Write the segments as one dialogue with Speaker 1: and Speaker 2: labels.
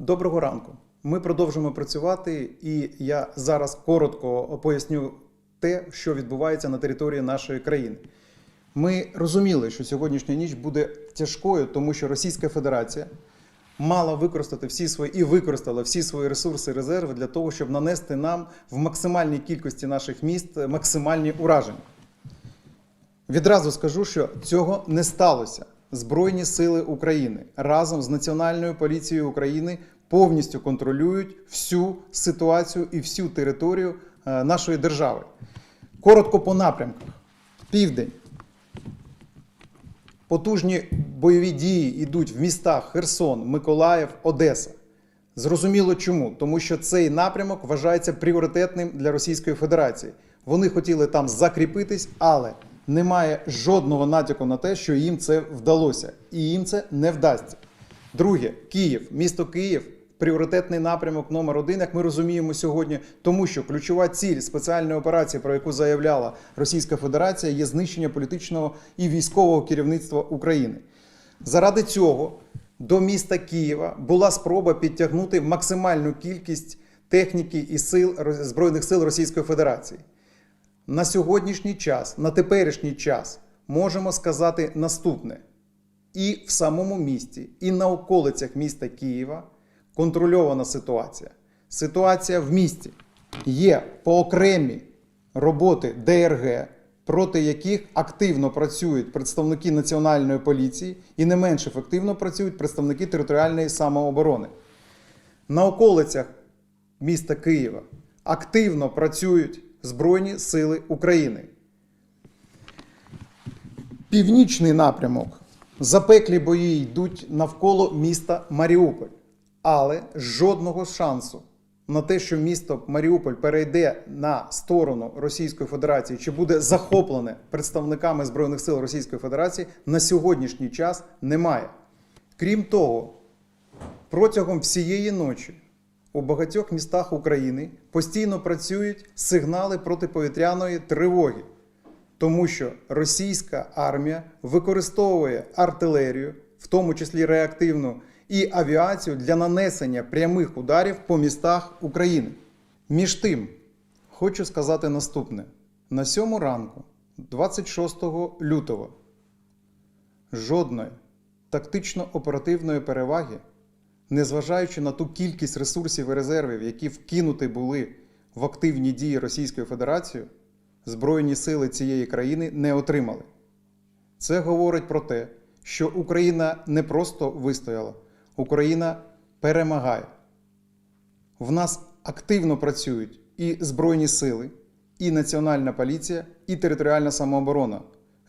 Speaker 1: Доброго ранку. Ми продовжуємо працювати, і я зараз коротко поясню те, що відбувається на території нашої країни. Ми розуміли, що сьогоднішня ніч буде тяжкою, тому що Російська Федерація мала використати всі свої і використала всі свої ресурси, резерви для того, щоб нанести нам в максимальній кількості наших міст максимальні ураження. Відразу скажу, що цього не сталося. Збройні сили України разом з Національною поліцією України повністю контролюють всю ситуацію і всю територію е, нашої держави. Коротко по напрямках: південь. Потужні бойові дії йдуть в містах Херсон, Миколаїв, Одеса. Зрозуміло чому? Тому що цей напрямок вважається пріоритетним для Російської Федерації. Вони хотіли там закріпитись, але немає жодного натяку на те, що їм це вдалося, і їм це не вдасться. Друге, Київ, місто Київ. Пріоритетний напрямок номер один, як ми розуміємо сьогодні, тому що ключова ціль спеціальної операції, про яку заявляла Російська Федерація, є знищення політичного і військового керівництва України. Заради цього до міста Києва була спроба підтягнути максимальну кількість техніки і сил Збройних сил Російської Федерації. На сьогоднішній час, на теперішній час, можемо сказати наступне: і в самому місті, і на околицях міста Києва контрольована ситуація. Ситуація в місті є поокремі роботи ДРГ, проти яких активно працюють представники національної поліції і не менш ефективно працюють представники територіальної самооборони. На околицях міста Києва активно працюють Збройні Сили України. Північний напрямок. Запеклі бої йдуть навколо міста Маріуполь. Але жодного шансу на те, що місто Маріуполь перейде на сторону Російської Федерації чи буде захоплене представниками Збройних сил Російської Федерації, на сьогоднішній час немає. Крім того, протягом всієї ночі у багатьох містах України постійно працюють сигнали протиповітряної тривоги, тому що російська армія використовує артилерію, в тому числі реактивну, і авіацію для нанесення прямих ударів по містах України. Між тим, хочу сказати наступне: на сьому ранку, 26 лютого, жодної тактично-оперативної переваги, незважаючи на ту кількість ресурсів і резервів, які вкинуті були в активні дії Російської Федерації, Збройні сили цієї країни не отримали. Це говорить про те, що Україна не просто вистояла, Україна перемагає. В нас активно працюють і Збройні сили, і Національна поліція, і територіальна самооборона.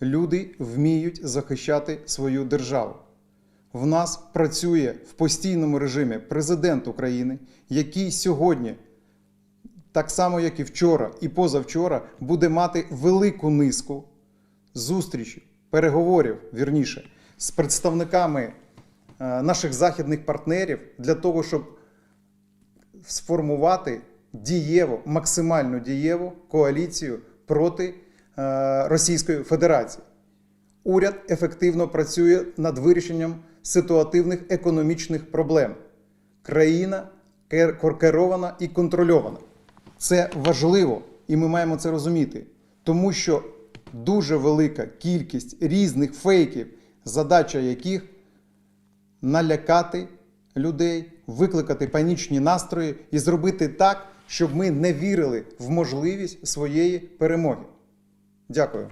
Speaker 1: Люди вміють захищати свою державу. В нас працює в постійному режимі президент України, який сьогодні, так само як і вчора, і позавчора, буде мати велику низку зустрічей, переговорів, вірніше, з представниками е, наших західних партнерів для того, щоб сформувати дієву, максимально дієву коаліцію проти е, Російської Федерації. Уряд ефективно працює над вирішенням ситуативних економічних проблем. Країна керована і контрольована. Це важливо, і ми маємо це розуміти, тому що дуже велика кількість різних фейків, задача яких налякати людей, викликати панічні настрої і зробити так, щоб ми не вірили в можливість своєї перемоги. Дякую.